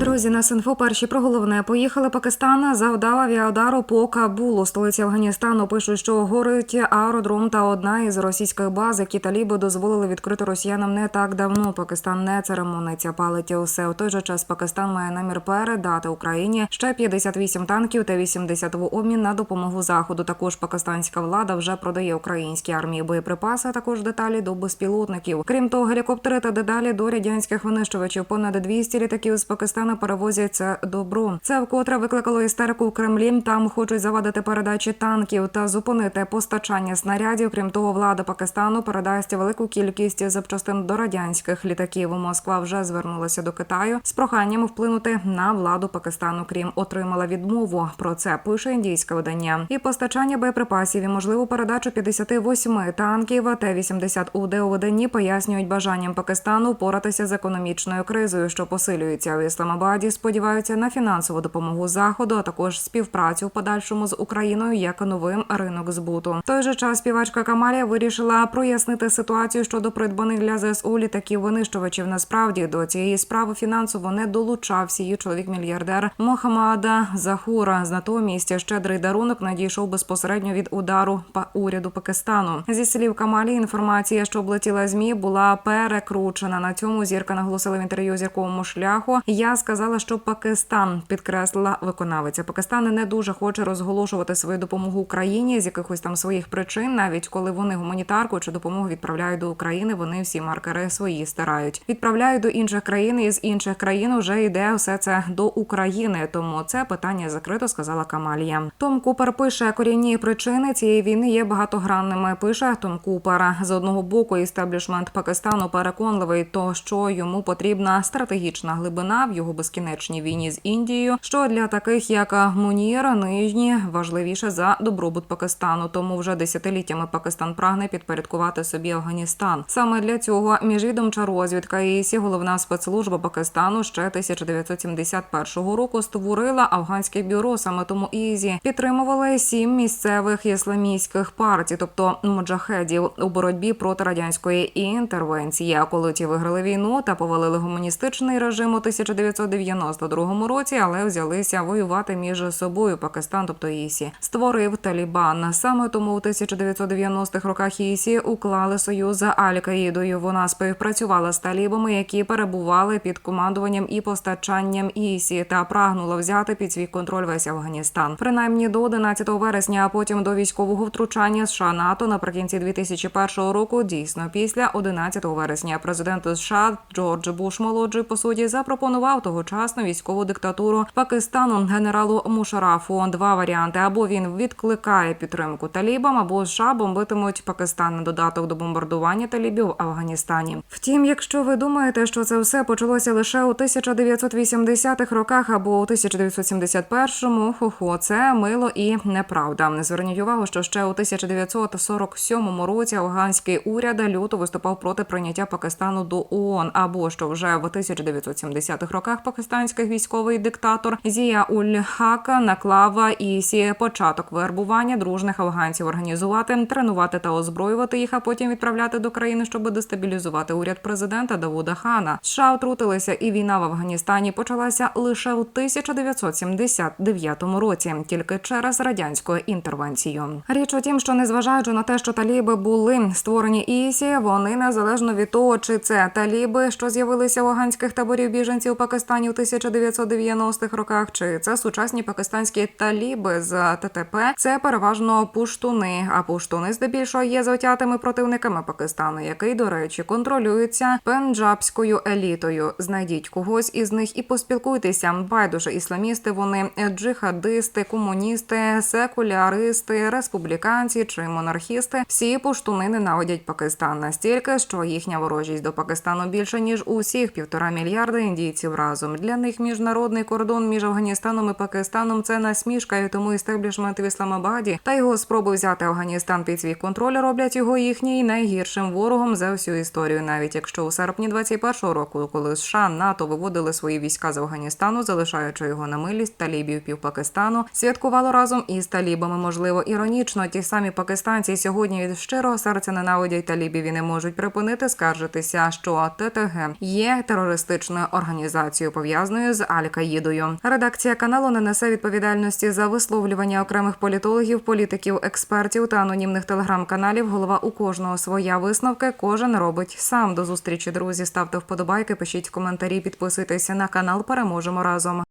Друзі, на Синфо перші про головне поїхали. Пакистан завдав авіаудару по Кабулу, столиці Афганістану. Пишуть, що горить аеродром та одна із російських баз, які таліби дозволили відкрити росіянам не так давно. Пакистан не церемониться, палить усе. У той же час Пакистан має намір передати Україні ще 58 танків та 80 в обмін на допомогу заходу. Також пакистанська влада вже продає українській армії боєприпаси, а також деталі до безпілотників. Крім того, гелікоптери та деталі до радянських винищувачів. Понад 200 літаків з Пакистана перевозять це добро. Це вкотре викликало істерику в Кремлі. Там хочуть завадити передачі танків та зупинити постачання снарядів. Крім того, влада Пакистану передасть велику кількість запчастин до радянських літаків. Москва вже звернулася до Китаю з проханням вплинути на владу Пакистану. Крім отримала відмову. Про це пише індійське видання. І постачання боєприпасів і можливу передачу 58 танків Т-80 УД у виданні пояснюють бажанням Пакистану впоратися з економічною кризою, що посилюється в Ісламабаді. Сподіваються на фінансову допомогу заходу, а також співпрацю в подальшому з Україною як новим ринок збуту. В той же час співачка Камалія вирішила прояснити ситуацію щодо придбаних для ЗСУ літаків винищувачів. Насправді до цієї справи фінансово не долучався її чоловік-мільярдер Мохаммада Захура. З натомість щедрий дарунок надійшов безпосередньо від удару па уряду Пакистану. Зі слів Камалі, інформація, що облетіла змі, була перекручена. На цьому зірка наголосила в інтерв'ю зірковому шляху. Я сказала, що Пакистан підкреслила виконавиця. Пакистан не дуже хоче розголошувати свою допомогу Україні з якихось там своїх причин, навіть коли вони гуманітарку чи допомогу відправляють до України. Вони всі маркери свої стирають. Відправляють до інших країн і з інших країн вже йде все це до України. Тому це питання закрито, сказала Камалія. Том Купер пише корінні причини цієї війни є багатогранними. Пише Том Купер з одного боку, істеблішмент Пакистану переконливий, то що йому потрібна стратегічна глибина в його безкінечній війні з Індією, що для таких як Мунір нижні важливіше за добробут Пакистану. Тому вже десятиліттями Пакистан прагне підпорядкувати собі Афганістан. Саме для цього міжвідомча розвідка ІСІ, головна спецслужба Пакистану, ще 1971 року створила афганське бюро. Саме тому ІЗІ підтримували сім місцевих ісламістських партій, тобто муджахедів, у боротьбі проти радянської інтервенції. Коли ті виграли війну та повалили гуманістичний режим у 1992 році, але взялися воювати між собою. Пакистан, тобто ІСІ, створив Талібан. Саме тому у 1990-х роках ІСІ уклали союз з Аль-Каїдою. Вона співпрацювала з талібами, які перебували під командуванням і постачанням ІСІ, та прагнула взяти під свій контроль весь Афганістан. Принаймні до 11 вересня, а потім до військового втручання США НАТО наприкінці 2001 року. Дійсно, після 11 вересня президент США Джордж Буш молодший по суті запропонував тогочасну військову диктатуру Пакистану генералу Мушарафу. Два варіанти: або він відкликає підтримку талібам, або США бомбитимуть Пакистан на додаток до бомбардування талібів в Афганістані. Втім, якщо ви думаєте, що це все почалося лише у 1980-х роках або у 1971-му, хо-хо, це мило і неправда. Зверніть увагу, що ще у 1947 році афганський уряд люто виступав проти прийняття Пакистану до ООН, або що вже в 1970-х роках пакистанський військовий диктатор Зія Уль-Хак наклав ІСІ початок вербування дружних афганців організувати, тренувати та озброювати їх, а потім відправляти до країни, щоб дестабілізувати уряд президента Давуда Хана. США втрутилися, і війна в Афганістані почалася лише у 1979 році, тільки через радянську інтервенцію. Річ у тім, що незважаючи на те, що таліби були створені ІСІ, вони незалежно від того, чи це таліби, що з'явилися в афганських таборів біженців у Пакистані у 1990-х роках, чи це сучасні пакистанські таліби з ТТП, це переважно пуштуни. А пуштуни здебільшого є затятими противниками Пакистану, який, до речі, контролюється пенджабською елітою. Знайдіть когось із них і поспілкуйтеся. Байдуже ісламісти, вони джихадисти, комуністи, секуляристи, республіканці чи монархісти. Всі пуштуни ненавидять Пакистан настільки, що їхня ворожість до Пакистану більше ніж усіх півтора мільярда індійців разом. Для них міжнародний кордон між Афганістаном і Пакистаном це насмішка, і тому істеблішмент в Ісламабаді та його спроби взяти Афганістан під свій контроль роблять його їхній найгіршим ворогом за всю історію. Навіть якщо у серпні 21-го року, коли США НАТО виводили свої війська з Афганістану, залишаючи його на милість талібів пів Пакистану, святкувало разом із талібами. Можливо, іронічно, ті самі пакистанці сьогодні від щирого серця ненавидять талібів і не можуть припинити скаржитися, що ТТГ є терористичною організацією. Організацією пов'язаною з Аль-Каїдою. Редакція каналу не несе відповідальності за висловлювання окремих політологів, політиків, експертів та анонімних телеграм-каналів. Голова у кожного своя висновки. Кожен робить сам. До зустрічі, друзі. Ставте вподобайки, пишіть коментарі, підписуйтеся на канал. Переможемо разом.